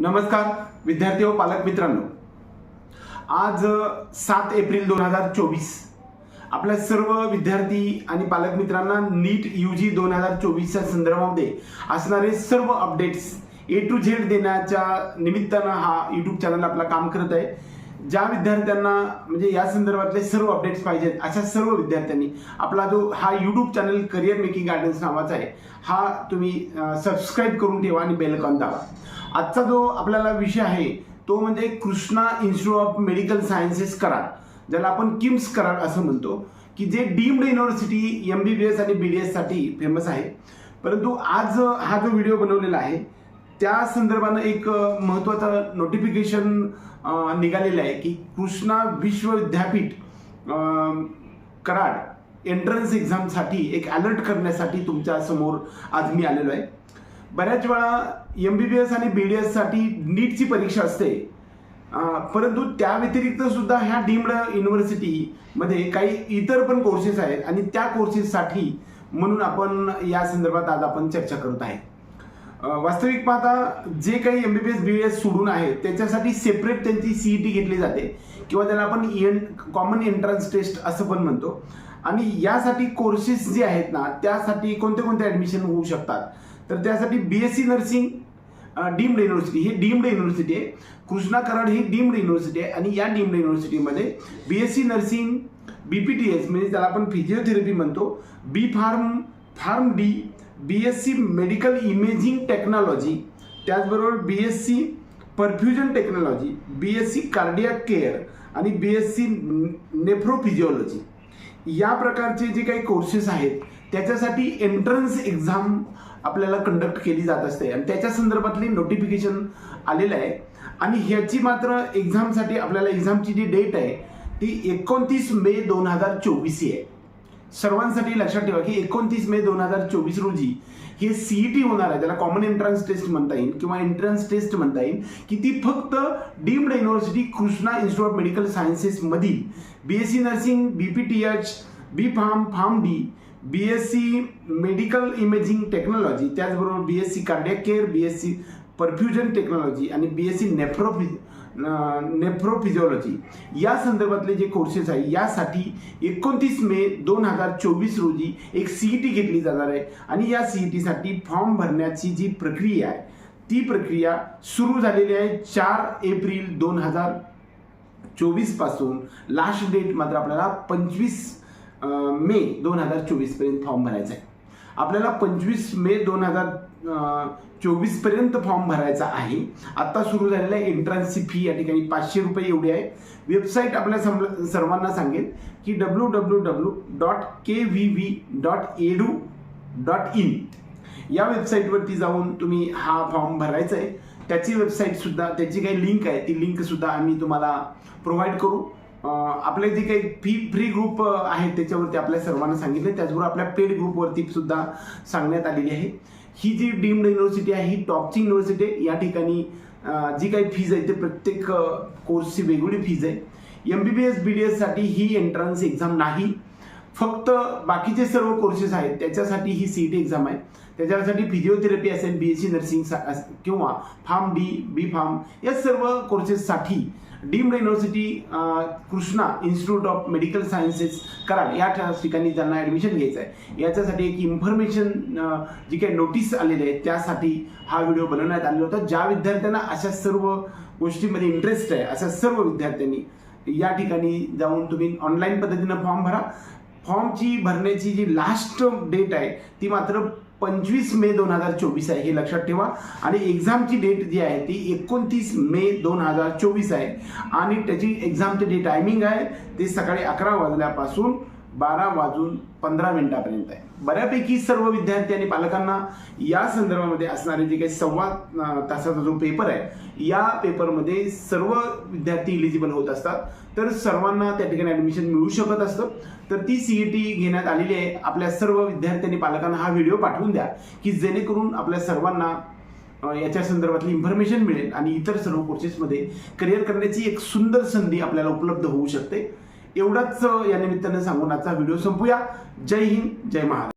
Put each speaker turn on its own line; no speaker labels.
नमस्कार विद्यार्थी व पालक मित्रांनो. आज सात एप्रिल दोन हजार चोवीस. आपल्या सर्व विद्यार्थी आणि पालक मित्रांना नीट यू जी दोन हजार चोवीसच्या संदर्भामध्ये असणारे सर्व अपडेट्स ए टू झेड देण्याच्या निमित्तानं हा यूट्यूब चॅनल आपला काम करत आहे. ज्या विद्यार्थ्यांना म्हणजे या संदर्भातले सर्व अपडेट्स पाहिजेत अशा सर्व विद्यार्थ्यांनी आपला जो हा YouTube channel career making gardens नावाचा आहे हा तुम्ही सबस्क्राईब करून ठेवा आणि बेलकॉन दाबा. आजचा जो आपल्याला विषय आहे तो म्हणजे Krishna institute of medical sciences Karad ज्याला आपण किम्स कराड असं म्हणतो की जे deemed university M B B S आणि बी डी एससाठी फेमस आहे. परंतु आज हा जो व्हिडिओ बनवलेला आहे त्या संदर्भानं एक महत्त्वाचं नोटिफिकेशन निघालेलं आहे की कृष्णा विश्व विद्यापीठ कराड एंट्रन्स एक्झामसाठी एक अलर्ट करण्यासाठी तुमच्यासमोर आज मी आलेलो आहे. बऱ्याच वेळा एम बी बी एस आणि बी डी एससाठी नीटची परीक्षा असते. परंतु त्या व्यतिरिक्त सुद्धा ह्या डीम्ड युनिव्हर्सिटीमध्ये काही इतर पण कोर्सेस आहेत आणि त्या कोर्सेससाठी म्हणून आपण या संदर्भात आज आपण चर्चा करत आहे. वास्तविक पाहता जे काही M B B S B D S सोडून आहेत त्याच्यासाठी सेपरेट त्यांची सीईटी घेतली जाते. किंवा त्याला आपण एन कॉमन एंट्रन्स टेस्ट असं पण म्हणतो. आणि यासाठी कोर्सेस जे आहेत ना त्यासाठी कोणते कोणते ॲडमिशन होऊ शकतात? तर त्यासाठी B S C nursing deemed university ही डीम्ड युनिव्हर्सिटी आहे. कृष्णा कराड ही डीम्ड युनिव्हर्सिटी आहे आणि या deemed युनिव्हर्सिटीमध्ये B S C nursing B P T S म्हणजे त्याला आपण फिजिओथेरपी म्हणतो B pharm pharm D B S C medical imaging technology त्याचबरोबर B S C perfusion technology B S C cardiac care आणि B S C नेफ्रोफिजिओलॉजी या प्रकारचे जे काही कोर्सेस आहेत त्याच्यासाठी एंट्रन्स एक्झाम आपल्याला कंडक्ट केली जात असते. आणि त्याच्या संदर्भातली नोटिफिकेशन आलेलं आहे. आणि ह्याची मात्र एक्झामसाठी आपल्याला एक्झामची जी डेट आहे ती एकोणतीस मे दोन हजार चोवीस ही आहे. सर्वांसाठी लक्षात ठेवा की एकोणतीस मे दोन हजार चोवीस रोजी हे सीईटी होणार आहे. त्याला कॉमन एंट्रन्स टेस्ट म्हणता येईल किंवा एंट्रन्स टेस्ट म्हणता येईल की ती फक्त deemed university Krishna institute of medical सायन्सेसमधील B S C nursing B P T H B pharm pharm D B S C medical imaging technology त्याचबरोबर B S C cardiac care B S C perfusion technology आणि B S C नेफ्रोफि नेफ्रोफिजिओलॉजी या संदर्भातले जे courses आहे यासाठी एकोणतीस मे दोन हजार चोवीस रोजी एक सी ई टी घेतली जाणार आहे आणि या सी ई टीसाठी फॉर्म भरण्याची जी प्रक्रिया आहे ती प्रक्रिया सुरू झालेली आहे चार एप्रिल दोन हजार चोवीसपासून लास्ट डेट मात्र आपल्याला पंचवीस मे दोन हजार चोवीसपर्यंत फॉर्म भरायचा आहे आपल्याला पंचवीस मे दोन हजार चोवीसपर्यंत फॉर्म भरायचा आहे. आत्ता सुरू झालेल्या एंट्रन्सची फी या ठिकाणी पाचशे रुपये एवढी आहे. वेबसाईट आपल्या सम- सर्वांना सांगेल की W W W dot K V V dot edu dot in या वेबसाईटवरती जाऊन तुम्ही हा फॉर्म भरायचा आहे त्याची वेबसाईटसुद्धा त्याची काही लिंक आहे ती लिंकसुद्धा आम्ही तुम्हाला प्रोव्हाइड करू. आपले जे काही फी फ्री ग्रुप आहेत त्याच्यावरती आपल्या सर्वांना सांगितले. त्याचबरोबर आपल्या पेड ग्रुपवरती सुद्धा सांगण्यात आलेली आहे. ही जी डीम्ड युनिव्हर्सिटी आहे ही टॉपची युनिव्हर्सिटी आहे. या ठिकाणी जी काही फीज आहे ते प्रत्येक कोर्सची वेगवेगळी फीज आहे M B B S B D एससाठी ही एंट्रन्स एक्झाम नाही. फक्त बाकीचे सर्व कोर्सेस आहेत. त्याच्यासाठी ही सी टी एक्झाम आहे. त्याच्यासाठी फिजिओथेरपी असेल बी एस सी नर्सिंग किंवा फार्म डी बी फार्म या सर्व कोर्सेससाठी deemed university Krishna institute of medical sciences Karad या ठिकाणी ज्यांना ॲडमिशन घ्यायचं आहे. याच्यासाठी एक इन्फॉर्मेशन जी काही नोटीस आलेली आहे त्यासाठी हा व्हिडिओ बनवण्यात आलेला होता. ज्या विद्यार्थ्यांना अशा सर्व गोष्टीमध्ये इंटरेस्ट आहे अशा सर्व विद्यार्थ्यांनी या ठिकाणी जाऊन तुम्ही ऑनलाईन पद्धतीनं फॉर्म भरा. फॉर्मची भरण्याची जी लास्ट डेट आहे ती मात्र पंचवीस मे दोन हजार चोवीस आहे हे लक्षात ठेवा. आणि एक्झामची डेट जी आहे ती एकोणतीस मे दोन हजार चोवीस आहे. आणि त्याची एक्झामची जे टायमिंग आहे ते सकाळी अकरा वाजल्यापासून बारा वाजून पंधरा मिनिटापर्यंत आहे. बऱ्यापैकी सर्व विद्यार्थी आणि पालकांना या संदर्भामध्ये असणारे जे काही सव्वा तासाचा जो पेपर आहे या पेपरमध्ये सर्व विद्यार्थी इलिजिबल होत असतात. तर सर्वांना त्या ठिकाणी ॲडमिशन मिळू शकत असतं. तर ती सीईटी घेण्यात आलेली आहे. आपल्या सर्व विद्यार्थी आणि पालकांना हा व्हिडिओ पाठवून द्या की जेणेकरून आपल्या सर्वांना याच्या संदर्भातली इन्फॉर्मेशन मिळेल आणि इतर सर्व कोर्सेसमध्ये करिअर करण्याची एक सुंदर संधी आपल्याला उपलब्ध होऊ शकते. एवढंच या निमित्तानं सांगून आजचा व्हिडिओ संपूया. जय हिंद जय महाराज